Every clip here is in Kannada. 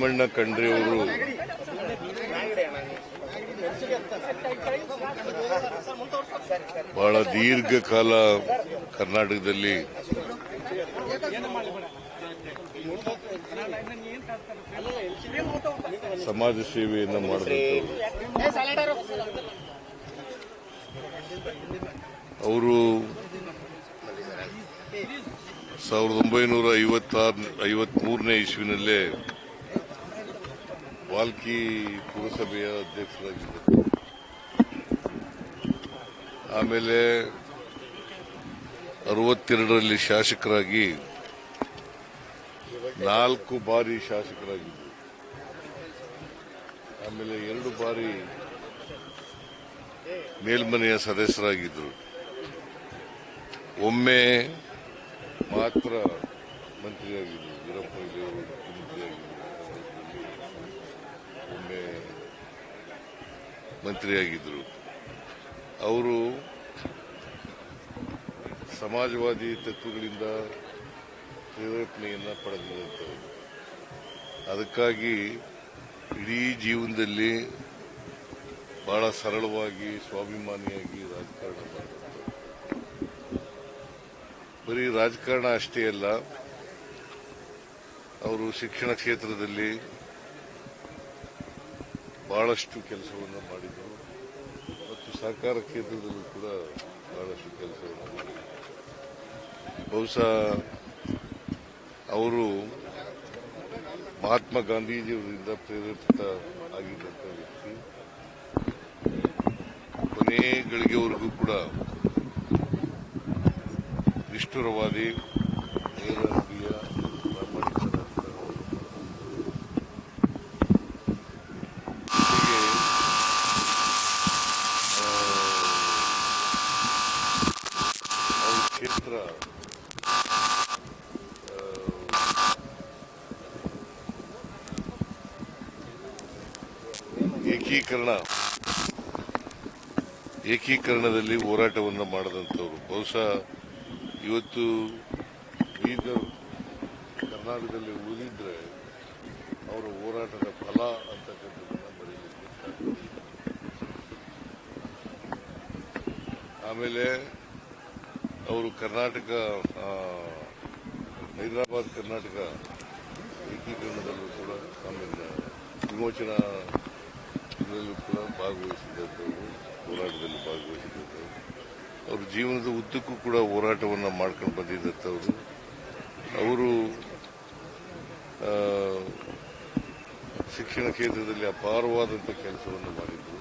ಭೀಮಣ್ಣ ಖಂಡ್ರಿ ಅವರು ಬಹಳ ದೀರ್ಘಕಾಲ ಕರ್ನಾಟಕದಲ್ಲಿ ಸಮಾಜ ಸೇವೆಯನ್ನು ಮಾಡಬೇಕು ಅವರು ಸಾವಿರದ ಒಂಬೈನೂರ ಐವತ್ತಾರು, ಐವತ್ಮೂರನೇ ಇಸ್ವಿನಲ್ಲೇ ವಾಲ್ಕಿ ಪುರಸಭೆಯ ಅಧ್ಯಕ್ಷರಾಗಿದ್ದರು ಆಮೇಲೆ ಅರವತ್ತೆರಡರಲ್ಲಿ ಶಾಸಕರಾಗಿ ನಾಲ್ಕು ಬಾರಿ ಶಾಸಕರಾಗಿದ್ದರು. ಆಮೇಲೆ ಎರಡು ಬಾರಿ ಮೇಲ್ಮನೆಯ ಸದಸ್ಯರಾಗಿದ್ದರು. ಒಮ್ಮೆ ಮಾತ್ರ ಮಂತ್ರಿಯಾಗಿದ್ದರು. ವೀರಪ್ಪ ಮುಖ್ಯಮಂತ್ರಿಯಾಗಿದ್ದರು. ಒಮ್ಮೆ ಮಂತ್ರಿಯಾಗಿದ್ದರು ಅವರು ಸಮಾಜವಾದಿ ತತ್ವಗಳಿಂದ ಪ್ರೇರೇಪಣೆಯನ್ನು ಪಡೆದಂಥವರು ಅದಕ್ಕಾಗಿ ಇಡೀ ಜೀವನದಲ್ಲಿ ಬಹಳ ಸರಳವಾಗಿ ಸ್ವಾಭಿಮಾನಿಯಾಗಿ ರಾಜಕಾರಣ ಮಾಡಿದಂಥವ್ರು ಬರೀ ರಾಜಕಾರಣ ಅಷ್ಟೇ ಅಲ್ಲ, ಅವರು ಶಿಕ್ಷಣ ಕ್ಷೇತ್ರದಲ್ಲಿ ಬಹಳಷ್ಟು ಕೆಲಸವನ್ನು ಮಾಡಿದರು. ಮತ್ತು ಸಹಕಾರ ಕ್ಷೇತ್ರದಲ್ಲೂ ಕೂಡ ಬಹಳಷ್ಟು ಕೆಲಸವನ್ನು ಮಾಡಿದರು. ಬಹುಶಃ ಅವರು ಮಹಾತ್ಮ ಗಾಂಧೀಜಿಯವರಿಂದ ಪ್ರೇರೇಪಿತ ಆಗಿದ್ದಂಥ ವ್ಯಕ್ತಿ. ಕೊನೆ ಗಳಿಗೆವರೆಗೂ ಕೂಡ ನಿಷ್ಠುರವಾದಿ ನೇರಕ್ರಿಯ ಪ್ರಾಮಾಣಿಕ ರಾಜಕಾರಣಿ. ಜೊತೆಗೆ, ಆ, ಅವ್ರ ಕ್ಷೇತ್ರ ಏಕೀಕರಣ ಏಕೀಕರಣದಲ್ಲಿ ಹೋರಾಟವನ್ನು ಮಾಡದಂಥವ್ರು ಬಹುಶಃ ಇವತ್ತು ಬೀದರ್ ಕರ್ನಾಟಕದಲ್ಲಿ ಉಳಿದಿದ್ರೆ ಅವರ ಹೋರಾಟದ ಫಲ ಅಂತಕ್ಕಂಥದ್ದನ್ನು ಬರೀಲಿಕ್ಕೆ. ಆಮೇಲೆ ಅವರು ಕರ್ನಾಟಕ ಹೈದರಾಬಾದ್ ಕರ್ನಾಟಕ ಏಕೀಕರಣದಲ್ಲೂ ಕೂಡ ಆಮೇಲೆ ವಿಮೋಚನಾ ಇದರಲ್ಲೂ ಕೂಡ ಭಾಗವಹಿಸಿದಂಥವ್ರು ಹೋರಾಟದಲ್ಲಿ ಭಾಗವಹಿಸಿದಂಥವ್ರು ಅವ್ರ ಜೀವನದ ಉದ್ದಕ್ಕೂ ಕೂಡ ಹೋರಾಟವನ್ನು ಮಾಡ್ಕೊಂಡು ಬಂದಿದ್ದಂಥವ್ರು ಅವರು. ಶಿಕ್ಷಣ ಕ್ಷೇತ್ರದಲ್ಲಿ ಅಪಾರವಾದಂಥ ಕೆಲಸವನ್ನು ಮಾಡಿದ್ರು.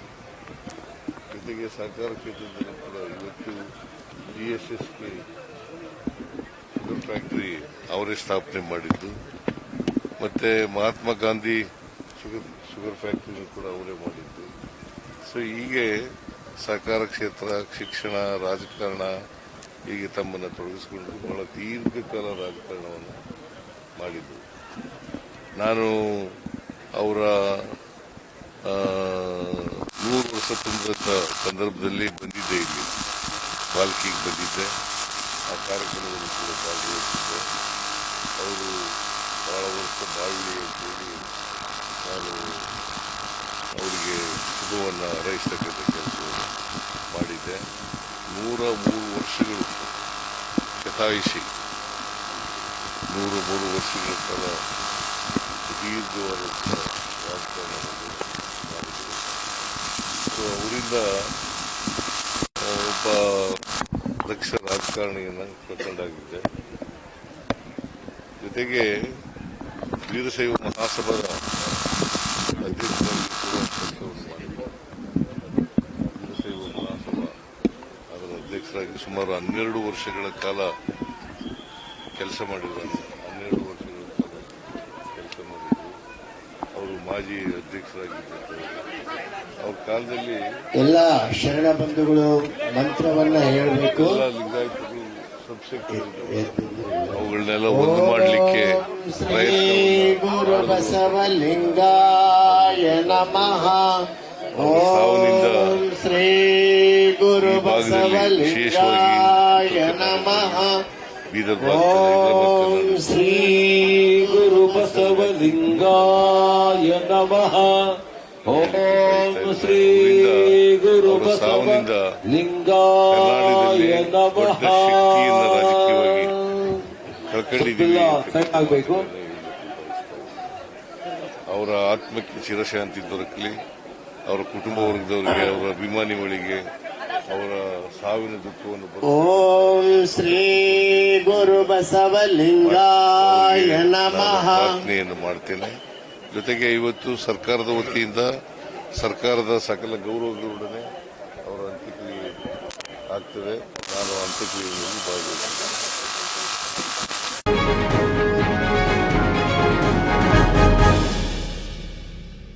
ಜೊತೆಗೆ ಸರ್ಕಾರ ಕ್ಷೇತ್ರದಲ್ಲಿ ಕೂಡ ಇವತ್ತು ಜಿ ಎಸ್ ಎಸ್ ಫ್ಯಾಕ್ಟರಿ ಅವರೇ ಸ್ಥಾಪನೆ ಮಾಡಿದ್ದು. ಮತ್ತೆ Mahatma Gandhi sugar sugar factory ಕೂಡ ಅವರೇ ಮಾಡಿದ್ದು. ಸೊ ಹೀಗೆ ಸಹಕಾರ ಕ್ಷೇತ್ರ, ಶಿಕ್ಷಣ, ರಾಜಕಾರಣ ಹೀಗೆ ತಮ್ಮನ್ನು ತೊಡಗಿಸಿಕೊಂಡು ಬಹಳ ದೀರ್ಘಕಾಲ ರಾಜಕಾರಣವನ್ನು ಮಾಡಿದ್ದು. ನಾನು ಅವರ ನೂರು ವರ್ಷ ತುಂಬಿದ ಸಂದರ್ಭದಲ್ಲಿ ಬಂದಿದ್ದೆ ಇಲ್ಲಿ. ಬಾಲ್ಕಿಗೆ ಬಂದಿದ್ದೆ. ಆ ಕಾರ್ಯಕ್ರಮದಲ್ಲಿ ಕೂಡ ಭಾಗವಹಿಸಿದ್ದೆ. ಅವರು ಬಹಳ ವರ್ಷ ಬಾಳ್ಲಿ ಅಂತೇಳಿ ನಾನು ಅವರಿಗೆ ಶುಭವನ್ನು ರೈಸ್ತಕ್ಕಂಥ ಕೆಲಸ ಮಾಡಿದ್ದೆ. ನೂರ ಮೂರು ವರ್ಷಗಳು ಶತಾಯಿಸಿ ನೂರ ಮೂರು ವರ್ಷಗಳ ಕಾಲ ಸುದೀರ್ಘವಾದಂಥ ರಾಜಕಾರಣವನ್ನು ಮಾಡಿದರು ಸೊ ಅವರಿಂದ ಒಬ್ಬ ದಕ್ಷ ರಾಜಕಾರಣಿಯನ್ನು ಕಳ್ಕೊಂಡಾಗಿದ್ದೆ ಜೊತೆಗೆ ವೀರಶೈವ ಮಹಾಸಭಾದ ಅಧ್ಯಕ್ಷರಾಗಿ ಕೂಡ ಕೆಲಸವನ್ನು ಮಾಡಿದ್ದೆ ವೀರಶೈವ ಮಹಾಸಭಾ ಸುಮಾರು ಹನ್ನೆರಡು ವರ್ಷಗಳ ಕಾಲ ಕೆಲಸ ಮಾಡಿದ್ದಾರೆ. ಹನ್ನೆರಡು ವರ್ಷಗಳ ಕಾಲ ಕೆಲಸ ಮಾಡಿದ್ರು. ಅವರು ಮಾಜಿ ಅಧ್ಯಕ್ಷರಾಗಿದ್ದಾರೆ. ಅವ್ರ ಕಾಲದಲ್ಲಿ ಎಲ್ಲ ಶರಣ ಬಂಧುಗಳು ಮಂತ್ರವನ್ನ ಹೇಳಬೇಕು. ಲಿಂಗಾಯತರು ಅವುಗಳನ್ನೆಲ್ಲ ಒಂದು ಮಾಡಲಿಕ್ಕೆ ಶ್ರೀ ಗುರು ಬಸವಲಿಂಗಾಯ ನಮಃ. ಓಂ ಶ್ರೀ ಭಾಗದಲ್ಲಿ ವಿಶೇಷವಾಗಿ ನಮಃ ಓಂ ಶ್ರೀ ಗುರು ಬಸವಲಿಂಗಾಯ ನಮಃ. ಓಂ ಶ್ರೀ ಗುರು ಬಸವನಿಂದ ಲಿಂಗಾಯ ನಮಃ. ಕಳ್ಕೊಂಡಿದ್ದೀವಿ. ಆಗ್ಬೇಕು. ಅವರ ಆತ್ಮಕ್ಕೆ ಚಿರಶಾಂತಿ ದೊರಕಲಿ. ಅವರ ಕುಟುಂಬ ವರ್ಗದವರಿಗೆ ಅವರ ಅಭಿಮಾನಿಗಳಿಗೆ ಅವರ ಸಾವಿನ ದುಃಖವನ್ನು ಓಂ ಶ್ರೀ ಗುರು ಬಸವಲಿಂಗಾಯ ನಮಃ. ಪ್ರಾರ್ಥನೆಯನ್ನು ಮಾಡ್ತೇನೆ. ಜೊತೆಗೆ ಇವತ್ತು ಸರ್ಕಾರದ ವತಿಯಿಂದ ಸರ್ಕಾರದ ಸಕಲ ಗೌರವಗಳೊಡನೆ ಅವರ ಅಂತ್ಯಕ್ರಿಯೆ ಆಗ್ತದೆ. ನಾನು ಅಂತ್ಯಕ್ರಿಯೆಯಲ್ಲಿ ಭಾಗವಹಿಸ್ತೇನೆ